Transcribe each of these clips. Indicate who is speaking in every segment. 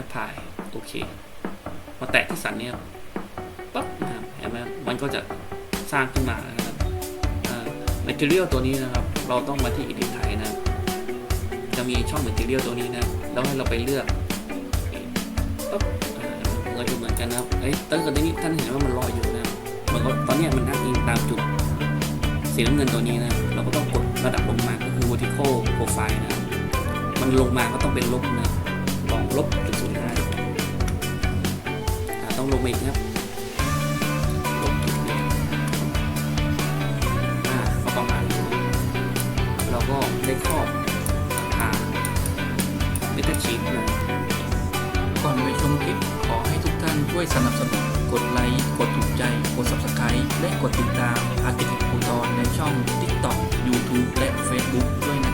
Speaker 1: แอปพลายโอเคมาแตะที่สันเนี่ยปั๊บนะครับเห็นไหมมันก็จะสร้างขึ้นมานะครับ material ตัวนี้นะครับ เราต้องมาที่ edit ไทยนะจะมีช่อง material ตัวนี้นะแล้วให้เราไปเลือกปั๊บอ่ามันก็จะเหมือนกันนะครับเอ้ยตอนนี้ท่านเห็นว่ามันลอยอยู่นะมันก็ตอนนี้มันนั่งอิงตามจุดสีน้ำเงินตัวนี้นะเราก็ต้องกดระดับลงมาก็คือ vertical profile นะมันลงมาก็ต้องเป็นลบนะลองลบจุดศู ต้องลงอีกนะครับลบจุดนี้อ่าก็ประมาณนี้เราก็ได้ครอบทางเมตาชีตนะ
Speaker 2: ก่อนไปชมคลิปขอให้ทุกท่านช่วยสนับสนุนกดไลค์กดถูกใจ กด subscribe และกดติดตามอาร์ติคูตอนในช่อง TikTok YouTube และ Facebook ด้วยนะ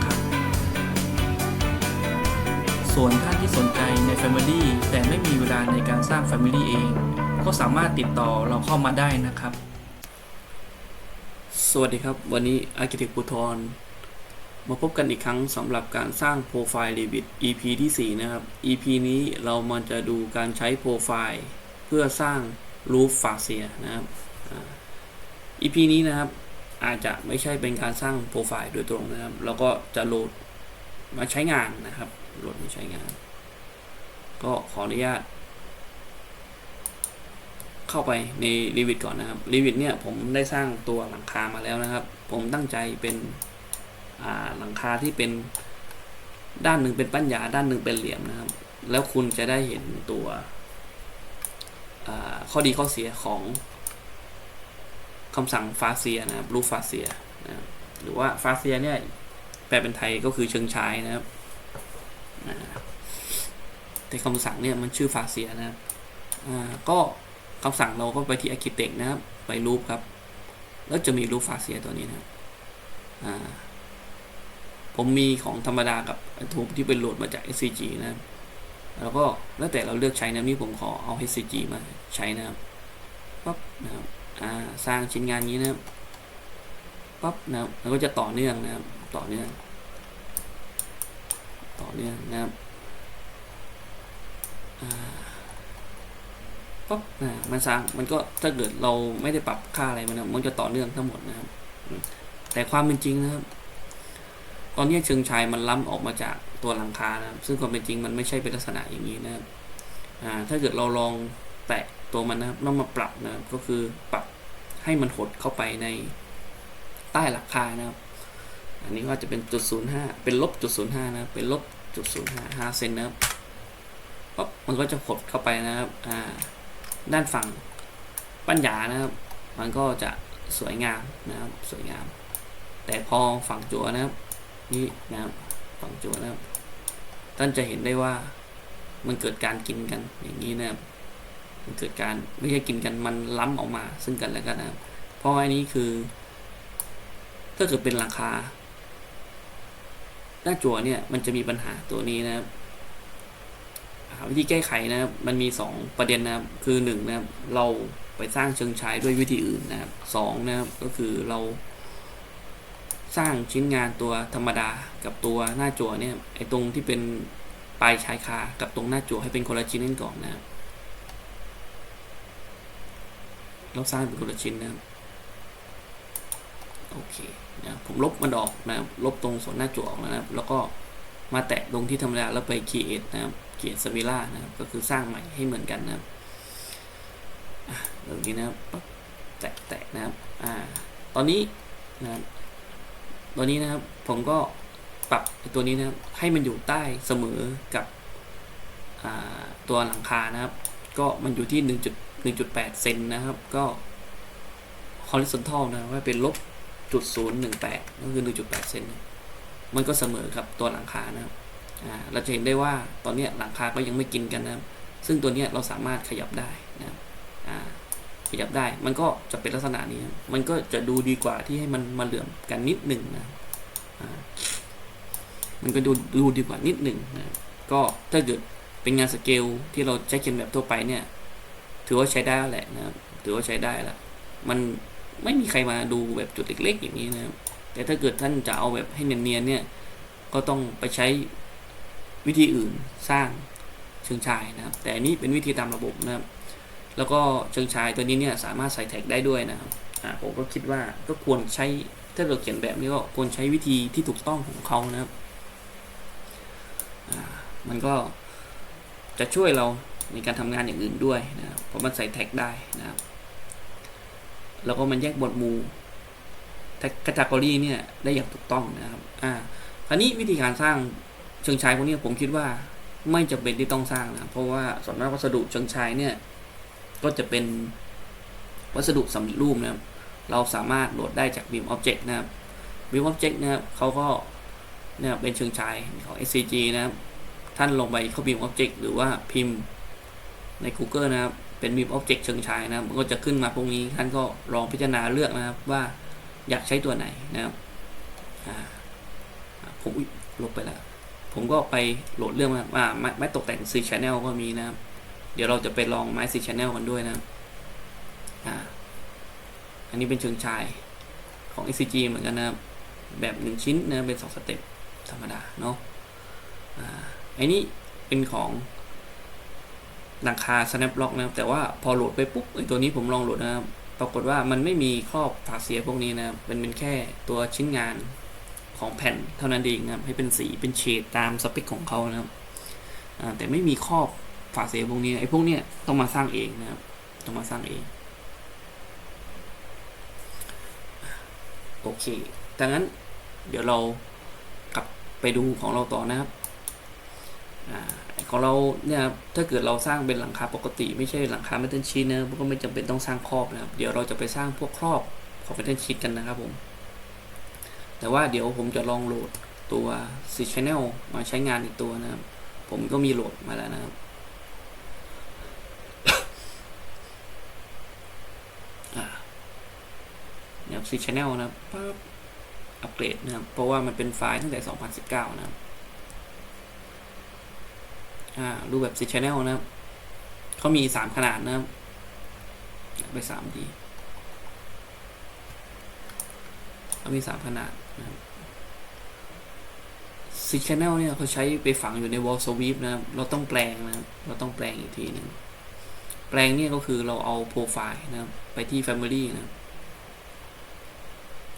Speaker 2: ส่วนท่านที่สนใจใน Family แต่ไม่มีเวลาในการสร้าง Family เอง ก็สามารถติดต่อเราเข้ามาได้นะครับ
Speaker 1: สวัสดีครับ วันนี้ Architect ปุทรมาพบกันอีกครั้งสำหรับการสร้างโปรไฟล์ Revit EP ที่ 4 นะครับ EP นี้เรามาจะดูการใช้โปรไฟล์เพื่อสร้างรูฟฟาเซียนะครับ EP นี้นะครับอาจจะไม่ใช่เป็นการสร้างโปรไฟล์โดยตรงนะครับเราก็จะโหลดมาใช้งานนะครับ โหลดมาใช้งาน ก็ขออนุญาต เข้าไปใน Revit ก่อนนะครับ Revit เนี่ยผมได้สร้างตัวหลังคามาแล้วนะครับ ผมตั้งใจเป็นหลังคาที่เป็นด้านหนึ่งเป็นปั้นหยาด้านหนึ่งเป็นเหลี่ยมนะครับ แล้วคุณจะได้เห็นตัวข้อดีข้อเสียของคำสั่งฟาเซียนะครับรูปฟาเซียนะหรือว่าฟาเซียเนี่ยแปลเป็นไทยก็คือเชิงชายนะครับ แต่คำสั่งเนี่ยมันชื่อฟาเซียนะครับก็คำสั่งเราก็ไปที่ Architect นะครับ ไปรูปครับ แล้วจะมีรูปฟาเซียตัวนี้นะครับผมมีของธรรมดากับทูบที่เป็นโหลดมาจาก SCG นะครับแล้วก็แล้วแต่เราเลือกใช้นะนี่ผมขอเอา SCG มาใช้นะครับปั๊บนะครับสร้างชิ้นงานนี้นะครับปั๊บนะครับแล้วก็จะต่อเนื่องนะครับต่อเนื่อง ต่อเนื่องนะครับปั๊บอ่ามันสร้างมันก็ถ้าเกิดเราไม่ได้ปรับค่าอะไรมันนะมันจะต่อเนื่องทั้งหมดนะครับ แต่ความเป็นจริงนะครับ ตอนนี้เชิงชายมันล้ำออกมาจากตัวหลังคานะครับ ซึ่งความเป็นจริงมันไม่ใช่เป็นลักษณะอย่างนี้นะครับถ้าเกิดเราลองแตะตัวมันนะครับต้องมาปรับนะครับก็คือปรับให้มันหดเข้าไปในใต้หลังคานะครับ อันนี้ก็จะเป็นจุดศูนย์ห้าเป็นลบจุดศูนย์ห้านะเป็นลบจุดศูนย์ห้าห้าเซนนะครับปั๊บมันก็จะหดเข้าไปนะครับอ่าด้านฝั่งปัญญานะครับ มันก็จะสวยงามนะครับสวยงาม แต่พอฝั่งจั่วนะครับนี่นะครับฝั่งจั่วนะครับท่านจะเห็นได้ว่ามันเกิดการกินกันอย่างนี้นะครับมันเกิดการไม่ใช่กินกันมันล้ำออกมาซึ่งกันและกันนะครับเพราะอันนี้คือ ถ้าเกิดเป็นราคา หน้าจั่วเนี่ยมันจะมีปัญหาตัวนี้นะครับวิธีแก้ไขนะครับมันมี 2 ประเด็นนะครับคือ1นะครับเราไปสร้างเชิงชายด้วยวิธีอื่นนะครับสองนะครับก็คือเราสร้างชิ้นงานตัวธรรมดากับตัวหน้าจั่วเนี่ยไอ้ตรงที่เป็นปลายชายคากับตรงหน้าจั่วให้เป็นคนละชิ้นกันก่อนนะครับเราสร้างเป็นคนละชิ้นนะครับ โอเคนะผมลบมันออกนะครับลบตรงส่วนหน้าจั่วออกนะครับ แล้วก็มาแตะตรงที่ธรรมดาแล้วไป create นะครับเขียนสวิล่านะครับ ก็คือสร้างใหม่ให้เหมือนกันนะครับอะตรงนี้นะครับแตะแตะนะครับอ่าตอนนี้นะครับตอนนี้นะครับผมก็ปรับตัวนี้นะครับให้มันอยู่ใต้เสมอกับอ่าตัวหลังคานะครับ ก็มันอยู่ที่ 1 1.8 เซนนะครับ ก็ horizontal นะว่าเป็นลบ จุดศูนย์หนึ่งแปดก็คือ1.8เซนมันก็เสมอกับตัวหลังคานะครับอ่าเราจะเห็นได้ว่าตอนนี้หลังคาก็ยังไม่กินกันนะครับ ซึ่งตัวนี้เราสามารถขยับได้นะครับอ่าขยับได้ มันก็จะเป็นลักษณะนี้ มันก็จะดูดีกว่าที่ให้มันมาเหลื่อมกันนิดหนึ่งนะอ่ามันก็ดูดูดีกว่านิดหนึ่งนะก็ถ้าเกิดเป็นงานสเกลที่เราใช้เขียนแบบทั่วไปเนี่ย ถือว่าใช้ได้แหละนะครับ ถือว่าใช้ได้ล้วมัน ไม่มีใครมาดูแบบจุดเล็กๆอย่างนี้นะครับแต่ถ้าเกิดท่านจะเอาแบบให้เนียนๆเนี่ยก็ต้องไปใช้วิธีอื่นสร้างเชิงชายนะครับ แต่อันนี้เป็นวิธีตามระบบนะครับ แล้วก็เชิงชายตัวนี้เนี่ยสามารถใส่แท็กได้ด้วยนะครับผมก็คิดว่าก็ควรใช้ถ้าเราเขียนแบบนี้ก็ควรใช้วิธีที่ถูกต้องของเขานะครับมันก็จะช่วยเราในการทำงานอย่างอื่นด้วยนะครับเพราะมันใส่แท็กได้นะครับ แล้วก็มันแยกบทหมู่แคาตากรีเนี่ยได้อย่างถูกต้องนะครับ อ่า คราวนี้วิธีการสร้างเชิงชายพวกนี้ผมคิดว่าไม่จำเป็นที่ต้องสร้างนะเพราะว่าส่วนมากวัสดุเชิงชายเนี่ย ก็จะเป็นวัสดุสำเร็จรูปนะครับ เราสามารถโหลดได้จาก Beam Object นะครับ Beam Object นะครับเขาก็เนี่ยเป็นเชิงชายของ SCG นะครับ ท่านลงไปเข้า Beam Object หรือว่าพิมพ์ใน Google นะครับ เป็น Beam Object เชิงชายนะครับมันก็จะขึ้นมาพวกนี้ท่านก็ลองพิจารณาเลือกนะครับว่าอยากใช้ตัวไหนนะครับผมลบไปแล้ว ผมก็ไปโหลดเรื่องมาไม้ไม้ตกแต่ง C Channel ก็มีนะครับ เดี๋ยวเราจะไปลองไม้ C Channel กันด้วยนะครับอ่าอันนี้เป็นเชิงชายของ SCG เหมือนกันนะครับแบบหนึ่งชิ้นนะเป็นสองสเต็ปธรรมดาเนาะอ่าอันนี้เป็นของ หลังคา snap lock นะครับแต่ว่าพอโหลดไปปุ๊บไอตัวนี้ผมลองโหลดนะครับปรากฏว่ามันไม่มีครอบฝาเสียพวกนี้นะครับเป็นเป็นแค่ตัวชิ้นงานของแผ่นเท่านั้นเองนะครับให้เป็นสีเป็นเฉดตามสเปคของเขานะครับแต่ไม่มีครอบฝาเสียพวกนี้ไอ้พวกเนี้ยต้องมาสร้างเองนะครับต้องมาสร้างเองโอเคดังนั้นเดี๋ยวเรากลับไปดูของเราต่อนะครับอ่า ของเราเนี่ยถ้าเกิดเราสร้างเป็นหลังคาปกติไม่ใช่หลังคาเมทัลชีตนะก็ไม่จำเป็นต้องสร้างครอบนะครับ เดี๋ยวเราจะไปสร้างพวกครอบของเมทัลชีตกันนะครับผม แต่ว่าเดี๋ยวผมจะลองโหลดตัว C Channel มาใช้งานอีกตัวนะครับ ผมก็มีโหลดมาแล้วนะครับอ่าเนี่ย C Channel นะครับปั๊บอัปเกรดนะครับ เพราะว่ามันเป็นไฟล์ตั้งแต่ 2019 นะครับ อ่ารูปแบบ C Channel นะครับเขามี3ขนาดนะครับ ไป3ดีเขามี3ขนาดนะครับ C Channel เนี่ยเขาใช้ไปฝังอยู่ใน Wall Sweep นะครับ เราต้องแปลงนะครับ เราต้องแปลงอีกทีหนึ่งแปลงเนี่ยก็คือเราเอาโปรไฟล์นะครับ ไปที่ Family นะครับ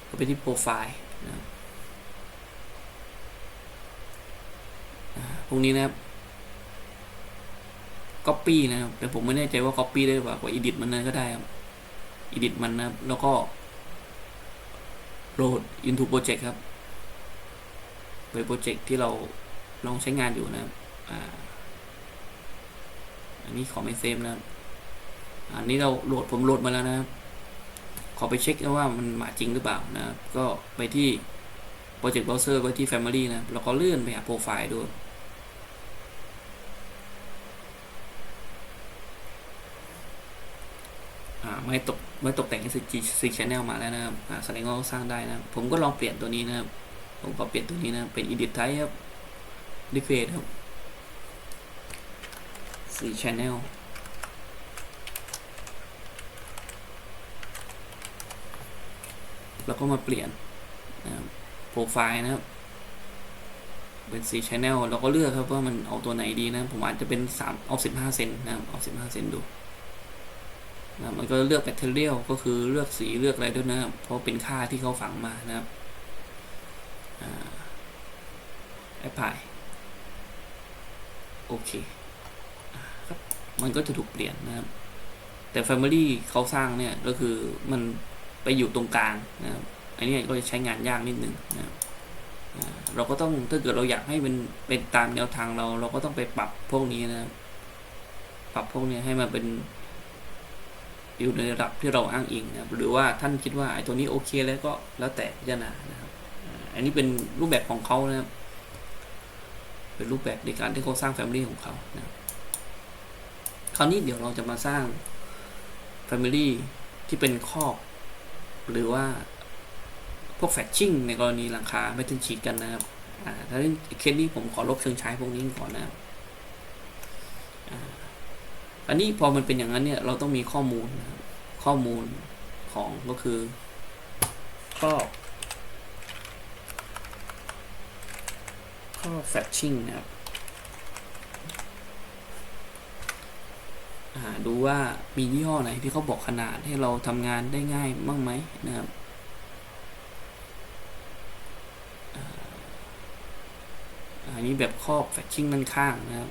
Speaker 1: ก็ไปที่โปรไฟล์นะครับอ่าพวกนี้นะครับ Copy นะครับ แต่ผมไม่แน่ใจว่า Copy ได้หรือเปล่ากว่า Edit มันนั้นก็ได้ครับ Edit มันนะครับ แล้วก็โหลด into project ครับไปโปรเจกต์ที่เราลองใช้งานอยู่นะครับอ่าอันนี้ขอไม่เซฟนะครับอันนี้เราโหลดผมโหลดมาแล้วนะครับ ขอไปเช็คว่ามันมาจริงหรือเปล่านะครับ ก็ไปที่ Project Browser ไปที่ Family นะแล้วก็เลื่อนไปหาโปรไฟล์ดูอ่า ไม่ตกไม่ตกแต่ง SG C Channel มาแล้วนะครับแสดงว่าสร้างได้นะผมก็ลองเปลี่ยนตัวนี้นะครับ ผมก็เปลี่ยนตัวนี้นะเป็น edit type ครับ decrease ครับ C channel แล้วก็มาเปลี่ยนโปรไฟล์นะครับเป็น C channel เราก็เลือกครับว่ามันเอาตัวไหนดีนะ ผมอาจจะเป็น3เอา15 เซนนะครับเอา15 เซนดู นะมันก็เลือก material ก็คือเลือกสีเลือกอะไรด้วยนะครับ เพราะเป็นค่าที่เขาฝังมานะครับแอปพลายโอเคครับมันก็จะถูกเปลี่ยนนะครับ แต่ Family เขาสร้างเนี่ยก็คือมันไปอยู่ตรงกลางนะครับอันนี้ก็จะใช้งานยากนิดนึงนะครับอ่าเราก็ต้องถ้าเกิดเราอยากให้มันเป็นตามแนวทางเรา เราก็ต้องไปปรับพวกนี้นะครับปรับพวกนี้ให้มันเป็น อยู่ในระดับที่เราอ้างอิงนะครับหรือว่าท่านคิดว่าไอ้ตัวนี้โอเคแล้วก็แล้วแต่พิจารณานะครับอันนี้เป็นรูปแบบของเขานะครับเป็นรูปแบบในการที่เขาสร้างแฟมิลี่ของเขานะคราวนี้เดี๋ยวเราจะมาสร้างแฟมิลี่ที่เป็นครอบหรือว่าพวกแฟชชิ่งในกรณีหลังคาไม่ถึงฉีดกันนะครับถ้าเรื่องเคสนี้ผมขอลบเชิงใช้พวกนี้ก่อนนะครับ อันนี้พอมันเป็นอย่างนั้นเนี่ยเราต้องมีข้อมูลนะครับข้อมูลของก็คือครอบข้อแฟชชิ่งนะครับอ่าดูว่ามียี่ห้อไหนที่เขาบอกขนาดให้เราทำงานได้ง่ายบ้างไหมนะครับอันนี้แบบครอบแฟชชิ่งด้านข้างนะครับ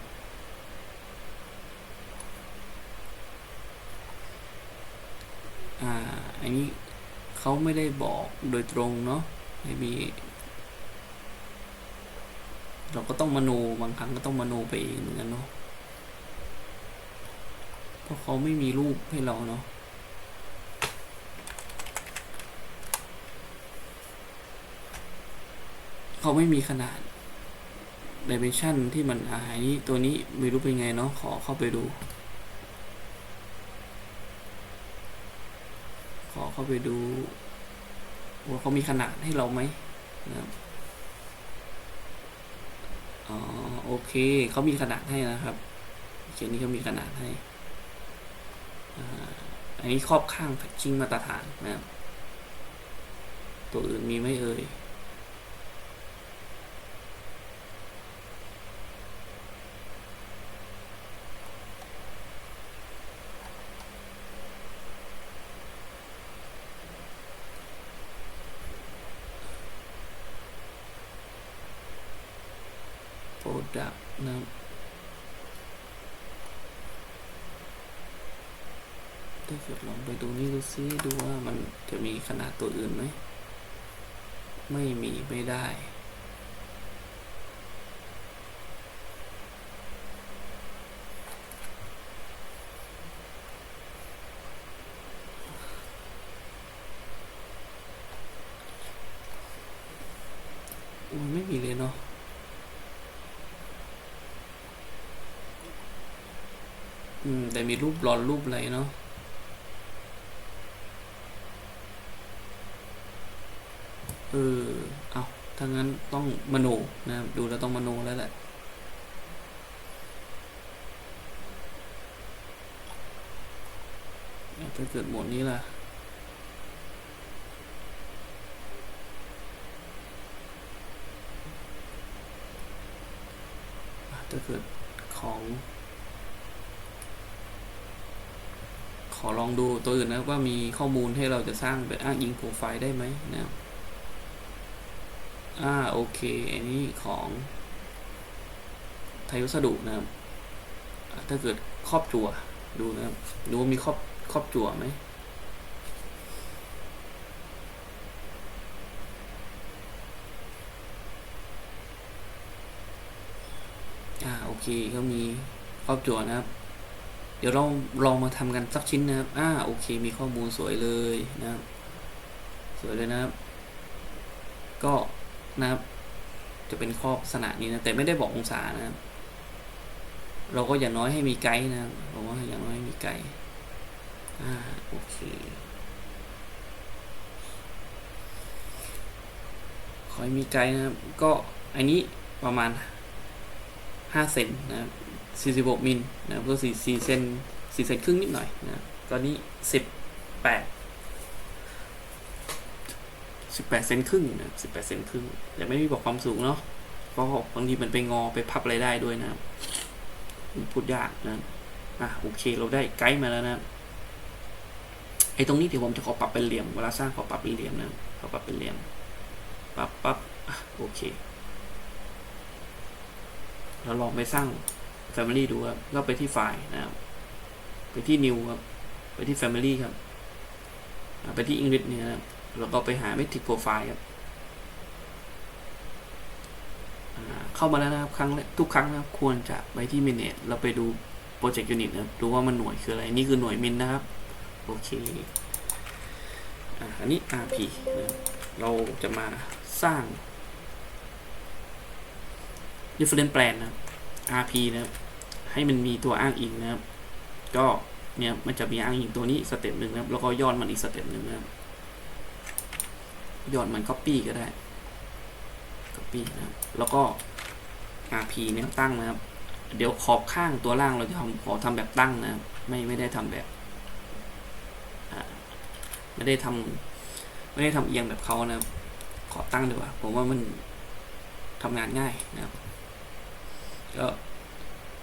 Speaker 1: อ่าอันนี้เขาไม่ได้บอกโดยตรงเนาะไม่มีเราก็ต้องมโนบางครั้งก็ต้องมโนไปเองเหมือนกันเนาะเพราะเขาไม่มีรูปให้เราเนาะเขาไม่มีขนาด dimension ที่มันอ่าอันนี้ตัวนี้ไม่รู้เป็นไงเนาะขอเข้าไปดู อเข้าไปดูว่าเขามีขนาดให้เราไหมนะครับอ๋อโอเคเขามีขนาดให้นะครับเขียนนี้เขามีขนาดให้อ,อันนี้ครอบข้างแพคชิ่งมาตรฐานนะครับตัวอื่นมีไหมเอ่ย ดักนะครับถ้าเกิดลองไปดูนี่ดูซิดูว่ามันจะมีขนาดตัวอื่นไหม ไม่มีไม่ได้ มันไม่มีเลยเนาะ อืม แต่มี รูปหลอนรูปอะไรเนาะเออเอาถ้างั้นต้องมโนนะครับดูแล้วต้องมโนแล้วแหละถ้าเกิดหมดนี้ล่ะอะถ้าเกิดของ ขอลองดูตัวอื่นนะว่ามีข้อมูลให้เราจะสร้างแบบอ้างอิงโปรไฟล์ได้ไหมนะครับอ่าโอเค อันนี้ของไทยวัสดุนะครับ ถ้าเกิดครอบจั่วดูนะครับ ดูว่ามีครอบครอบจั่วไหมอ่าโอเคก็มีครอบจั่วนะครับ เดี๋ยวเราลองมาทำกันสักชิ้นนะครับ อ่า โอเค มีข้อมูลสวยเลยนะครับ สวยเลยนะครับ ก็นะครับ จะเป็นครอบลักษณะนี้นะ แต่ไม่ได้บอกองศานะครับ เราก็อย่างน้อยให้มีไกด์นะครับผมว่าอย่างน้อยให้มีไกด์ อ่า โอเค ขอให้มีไกด์นะครับ ก็อันนี้ประมาณ5เซนนะครับ 46 มิลนะครับก็4 4เซน4เซนครึ่งนิดหน่อยนะตอนนี้ 18 18 เซนครึ่งนะ18 เซนครึ่งแต่ไม่มีบอกความสูงเนาะเพราะบางทีมันไปงอไปพับอะไรได้ด้วยนะพูดยากนะอะโอเคเราได้ไกด์มาแล้วนะไอ้ตรงนี้เดี๋ยวผมจะขอปรับเป็นเหลี่ยมเวลาสร้างขอปรับเป็นเหลี่ยมนะขอปรับเป็นเหลี่ยมปรับปั๊บโอเคเราลองไปสร้าง Family ดูครับ ก็ไปที่ไฟล์นะครับ ไปที่ New ครับ ไปที่ Family ครับ ไปที่ English เนี่ยนะครับแล้วก็ไปหา Metric Profile ครับเข้ามาแล้วนะครับ ครั้งทุกครั้งนะครับควรจะไปที่ Minute เราไปดู Project Unit นะครับ ดูว่ามันหน่วยคืออะไร นี่คือหน่วยมินนะครับ โอเคอันนี้ RP นะเราจะมาสร้าง reference plan นะครับ RP นะครับ ให้มันมีตัวอ้างอิงนะครับ ก็เนี่ยมันจะมีอ้างอิงตัวนี้สเต็ปหนึ่งนะครับ แล้วก็ย้อนมันอีกสเต็ปหนึ่งนะครับย้อนมัน copy ก็ได้ copy นะครับ แล้วก็ RP เนี่ยตั้งนะครับ เดี๋ยวขอบข้างตัวล่างเราจะทำขอทำแบบตั้งนะครับ ไม่ไม่ได้ทำแบบไม่ได้ทำไม่ได้ทำเอียงแบบเขานะครับ ขอตั้งดีกว่าผมว่ามันทำงานง่ายนะครับก็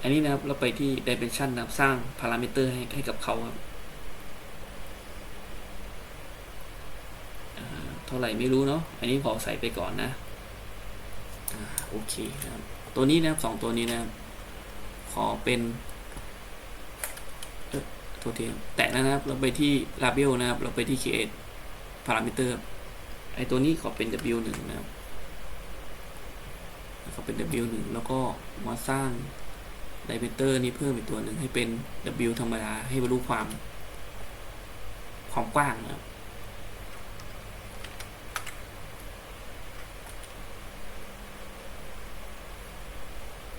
Speaker 1: อันนี้นะครับเราไปที่ dimension นะครับสร้าง parameter ให้ให้กับเขาครับเท่าไหร่ไม่รู้เนาะอันนี้ขอใส่ไปก่อนนะโอเคครับตัวนี้นะครับสองตัวนี้นะครับขอเป็นเอ่อโทษทีครับแตะแล้วนะครับ เราไปที่ label นะครับ เราไปที่ create parameter ไอตัวนี้ขอเป็น w1 นะครับขอเป็น w1 แล้วก็มาสร้าง diameter นี้เพิ่มอีกตัวหนึ่งให้เป็น w ธรรมดาให้บรรลุความความกว้างนะครับ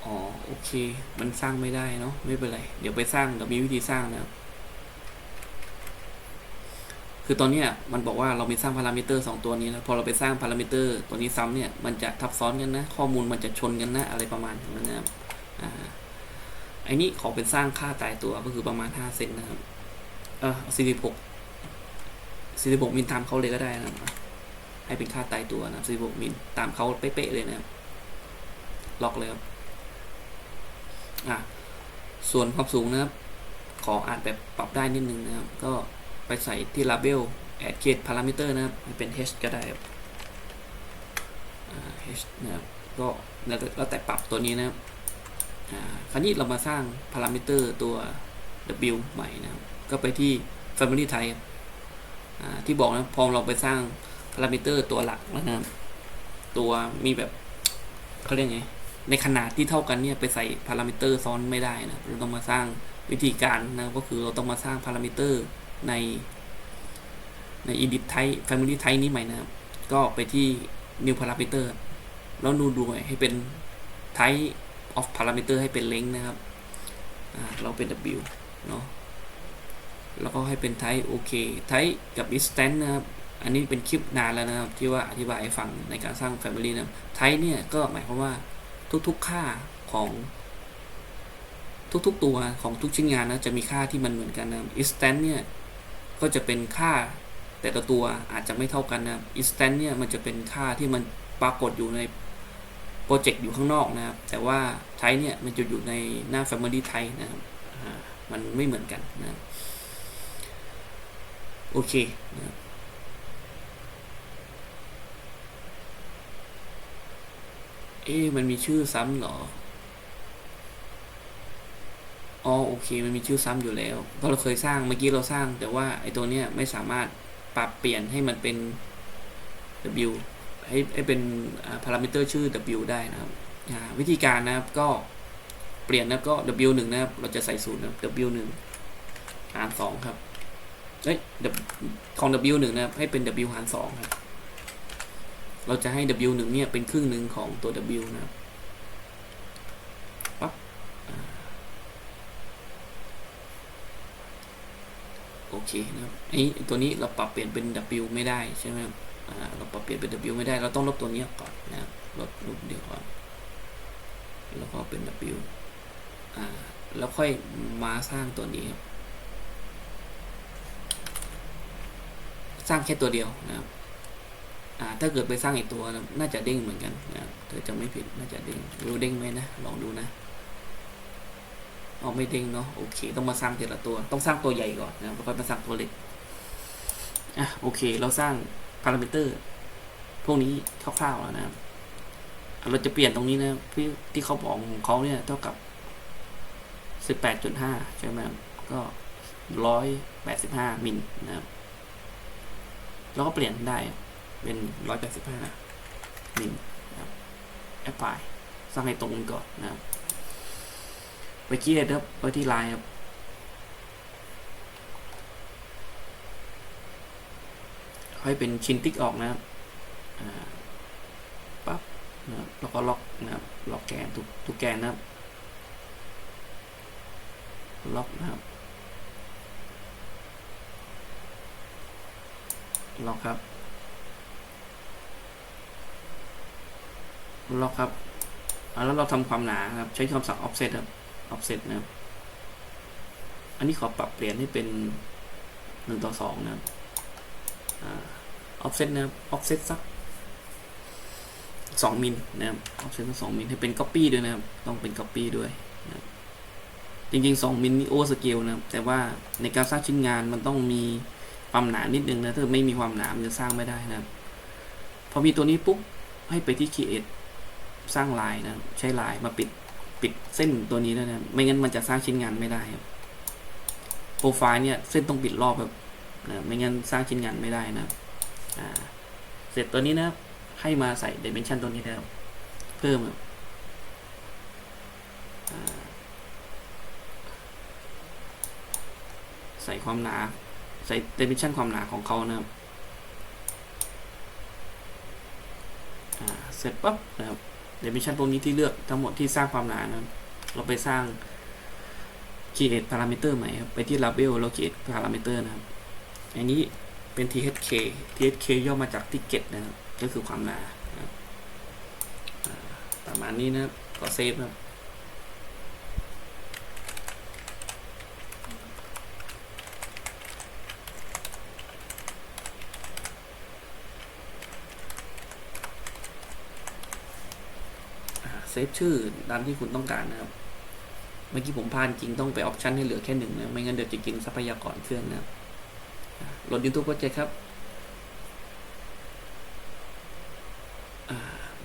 Speaker 1: อ๋อโอเค มันสร้างไม่ได้เนาะไม่เป็นไร เดี๋ยวไปสร้างเดี๋ยวมีวิธีสร้างนะครับ คือตอนนี้มันบอกว่าเรามีสร้างพารามิเตอร์สองตัวนี้แล้วพอเราไปสร้างพารามิเตอร์ ตัวนี้ซ้ำเนี่ยมันจะทับซ้อนกันนะ ข้อมูลมันจะชนกันนะ อะไรประมาณนั้นนะครับ อ่าไอ้นี้ขอเป็นสร้างค่าตายตัวก็คือประมาณห้าเซนนะครับ เออสี่สิบหกสี่สิบหกมิลตามเขาเลยก็ได้นะครับให้เป็นค่าตายตัวนะสี่สิบหกมิลตามเขาเป๊ะๆเลยนะครับล็อกเลยครับอะส่วนความสูงนะครับ ขออ่าจแบบปรับได้นิดนึงนะครับ ก็ไปใส่ที่ label add create parameter นะครับเป็น h ก็ได้ครับ h นะครับก็แล้วแต่ปรับตัวนี้นะครับ คราวนี้เรามาสร้าง parameter ตัว w ใหม่นะครับ ก็ไปที่ family type ที่บอกนะพอเราไปสร้าง parameter ตัวหลักแล้วนะตัวมีแบบเขาเรียกไงในขนาดที่เท่ากันเนี่ยไปใส่พารามิเตอร์ซ้อนไม่ได้นะเราต้องมาสร้างวิธีการนะก็คือเราต้องมาสร้างพารามิเตอร์ในใน edit type family type นี้ใหม่นะครับ ก็ไปที่ new parameter แล้วนูดูให้เป็น type of parameter ให้เป็น length นะครับ เราเป็น w เนาะแล้วก็ให้เป็น type โอเค type กับ distance นะครับ อันนี้เป็นคลิปนานแล้วนะครับ ที่ว่าอธิบายให้ฟังในการสร้าง family นะ type เนี่ยก็หมายความว่าทุกๆค่าของทุกๆตัวของทุกชิ้นงานนะจะมีค่าที่มันเหมือนกันนะ instant เนี่ยก็จะเป็นค่าแต่ละตัวอาจจะไม่เท่ากันนะ instant เนี่ยมันจะเป็นค่าที่มันปรากฏอยู่ใน โปรเจกต์อยู่ข้างนอกนะครับ แต่ว่าไทยเนี่ยมันจะอยู่ในหน้า family ไทยนะครับมันไม่เหมือนกันนะโอเคนะเอ๊ะมันมีชื่อซ้ำเหรอ อ๋อโอเค มันมีชื่อซ้ำอยู่แล้ว เพราะเราเคยสร้างเมื่อกี้เราสร้าง แต่ว่าไอ้ตัวเนี้ยไม่สามารถปรับเปลี่ยนให้มันเป็น w ให้ให้เป็นพารามิเตอร์ชื่อ w ได้นะครับวิธีการนะครับก็เปลี่ยนนะก็ w 1นะครับ เราจะใส่ศูนย์นะครับ w 1หาร2ครับเอ้ยของ w 1นะครับ ให้เป็น w หาร2ครับ เราจะให้ w 1เนี่ยเป็นครึ่งหนึ่งของตัว w นะครับปั๊บอ่าโอเคนะครับไอ้ตัวนี้เราปรับเปลี่ยนเป็น w ไม่ได้ใช่ไหมครับ เราปรับเปลี่ยนเป็น w ไม่ได้เราต้องลบตัวนี้ก่อนนะครับลบลบเดียวก่อนแล้วก็เป็น w อ่าแล้วค่อยมาสร้างตัวนี้ครับสร้างแค่ตัวเดียวนะครับอ่าถ้าเกิดไปสร้างอีกตัวน่าจะเด้งเหมือนกันนะครับเธอจะไม่ผิดน่าจะเด้งรู้เด้งไหมนะลองดูนะเอาไม่เด้งเนาะโอเค ต้องมาสร้างทีละตัว ต้องสร้างตัวใหญ่ก่อนนะครับแล้วค่อยมาสร้างตัวเล็กอะโอเค เราสร้าง พารามิเตอร์ พวกนี้คร่าวๆแล้วนะครับ เราจะเปลี่ยนตรงนี้นะที่ที่เขาบอกของเขาเนี่ยเท่ากับสิบแปดจุดห้าใช่ไหมก็ร้อยแปดสิบห้ามิลนะครับแล้วก็เปลี่ยนได้เป็นร้อยแปดสิบห้ามิลนะครับแอปพลายสร้างให้ตรงกันก่อนนะครับไปคีย์ครับไปที่ไลน์ครับ ให้เป็นชิ้นติ๊กออกนะครับปั๊บนะครับแล้วก็ล็อกนะครับล็อกแกนทุกทุกแกนนะครับล็อกนะครับล็อกครับล็อกครับแล้วเราทำความหนาครับ ใช้คำสั่ง offset ครับ offset นะครับ อันนี้ขอปรับเปลี่ยนให้เป็นหนึ่งต่อสองนะครับ อ่า offset นะครับ offset สักสองมิลนะครับ offset สักสองมิลให้เป็น copy ด้วยนะครับ ต้องเป็น copy ด้วยนะครับจริงๆ 2มิลนี่โอเวอร์สเกลนะครับ แต่ว่าในการสร้างชิ้นงานมันต้องมีความหนานิดนึงนะถ้าไม่มีความหนามันจะสร้างไม่ได้นะครับ พอมีตัวนี้ปุ๊บให้ไปที่ Create สร้างลายนะครับใช้ลายมาปิดปิดเส้นตัวนี้ด้วยนะครับไม่งั้นมันจะสร้างชิ้นงานไม่ได้ครับโปรไฟล์เนี่ยเส้นต้องปิดรอบแบบนะไม่งั้นสร้างชิ้นงานไม่ได้นะครับ เสร็จตัวนี้นะครับให้มาใส่ dimension ตัวนี้นะครับเพิ่มใส่ความหนา ใส่ dimension ความหนาของเขานะครับอ่าเสร็จปั๊บนะครับ dimension พวกนี้ที่เลือกทั้งหมดที่สร้างความหนานะครับเราไปสร้าง create parameter ใหม่ครับไปที่ label แล้ว create parameter นะครับอันนี้ เป็น thk thk ย่อมาจาก ticket นะครับ ก็คือความหนานะประมาณนี้นะครับก็เซฟนะครับเซฟชื่อตามที่คุณต้องการนะครับ เมื่อกี้ผมพลาดจริงต้องไปออปชันให้เหลือแค่หนึ่งนะ ไม่งั้นเดี๋ยวจะกินทรัพยากรเครื่องนะครับ โหลด YouTube Project ครับ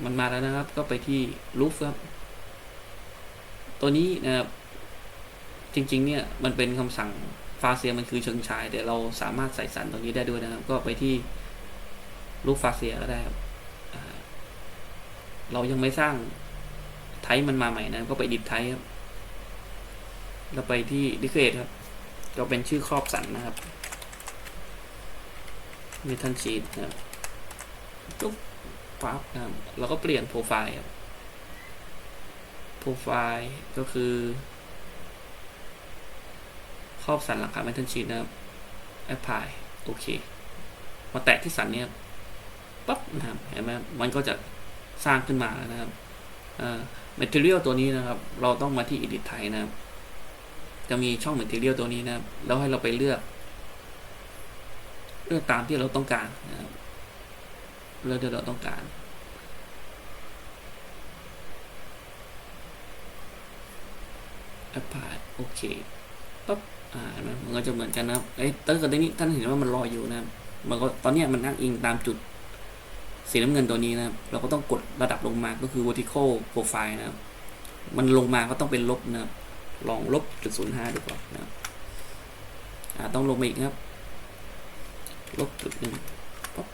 Speaker 1: มันมาแล้วนะครับ ก็ไปที่ roof ครับ ตัวนี้นะครับ จริง ๆ เนี่ย มันเป็นคำสั่งฟาเซียมันคือเชิงชาย แต่เราสามารถใส่สันตัวนี้ได้ด้วยนะครับ ก็ไปที่รูปฟาเซียก็ได้ครับ เรายังไม่สร้างไทป์มันมาใหม่นะ ก็ไปดิดไทป์ครับเราไปที่ดิเคทครับ ก็เป็นชื่อครอบสันนะครับ มีทันชีตนะครับปุ๊บปั๊บนะครับเราก็เปลี่ยนโปรไฟล์ครับโปรไฟล์ก็คือครอบสันหลังคาแมทันชีตนะครับแอปพลายโอเคมาแตะที่สันเนี่ยปั๊บนะครับเห็นไหมมันก็จะสร้างขึ้นมาแล้วนะครับเอ่อ material ตัวนี้นะครับ เราต้องมาที่ edit ไทยนะครับ จะมีช่อง material ตัวนี้นะครับ แล้วให้เราไปเลือก เลือกตามที่เราต้องการนะครับเลือกที่เราต้องการ apply โอเคปั๊บอ่าเห็นไหมมันก็จะเหมือนกันนะครับเอ้ตั้งแต่ตอนนี้ท่านเห็นว่ามันลอยอยู่นะครับมันก็ตอนเนี้ยมันนั่งอิงตามจุดสีน้ำเงินตัวนี้นะครับ เราก็ต้องกดระดับลงมาก็คือ vertical profile นะครับ มันลงมาก็ต้องเป็นลบนะครับ ลองลบจุดศูนย์ห้าดูก่อนนะครับอ่าต้องลงมาอีกนะครับ ลบจุดหนึ่งป๊บ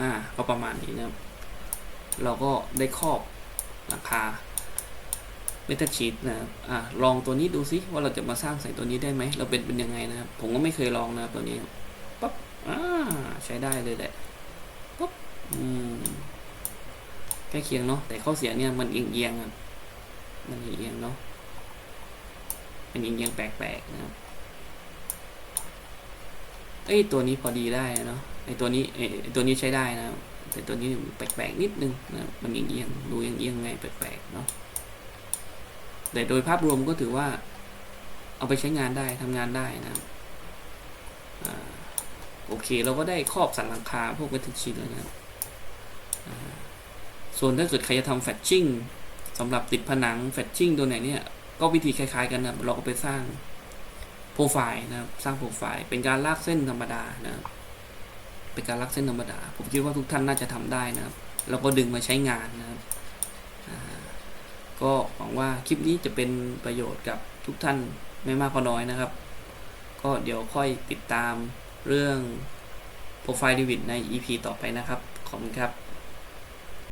Speaker 1: อ่าก็ประมาณนี้นะครับ เราก็ได้ครอบหลังคาเมทัลชีตนะครับอ่าลองตัวนี้ดูซิว่าเราจะมาสร้างใส่ตัวนี้ได้ไหม เราเป็นเป็นยังไงนะครับ ผมก็ไม่เคยลองนะตัวนี้ปั๊บอ่าใช้ได้เลยแหละปุ๊บอืมใกล้เคียงเนาะแต่ข้อเสียเนี่ยมันเอียงเอียงๆอะมันเอียงเนาะมันเอียงเอียงแปลกๆนะครับ เอ้ยตัวนี้พอดีได้เนาะไอตัวนี้ไอ้ตัวนี้ใช้ได้นะแต่ตัวนี้แปลกๆนิดนึงนะมันเอียงเอียงๆดูเอียงเอียงๆไงแปลกๆเนาะแต่โดยภาพรวมก็ถือว่า เอาไปใช้งานได้ทำงานได้นะอโอเคเราก็ได้ครอบสันหลังคาพวกเวทชินแล้วนะส่วนถ้าเกิดใครจะทำแฟชชิ่งสำหรับติดผนังแฟชชิ่งตัวไหนเนี่ย ก็วิธีคล้ายๆกันนะเราก็ไปสร้าง โปรไฟล์นะครับ สร้างโปรไฟล์ เป็นการลากเส้นธรรมดานะครับ เป็นการลากเส้นธรรมดา ผมคิดว่าทุกท่านน่าจะทำได้นะครับ แล้วก็ดึงมาใช้งานนะครับ ก็หวังว่าคลิปนี้จะเป็นประโยชน์กับทุกท่านไม่มากก็น้อยนะครับ ก็เดี๋ยวค่อยติดตามเรื่อง Profile Revit ใน EP ต่อไปนะครับ ขอบคุณครับ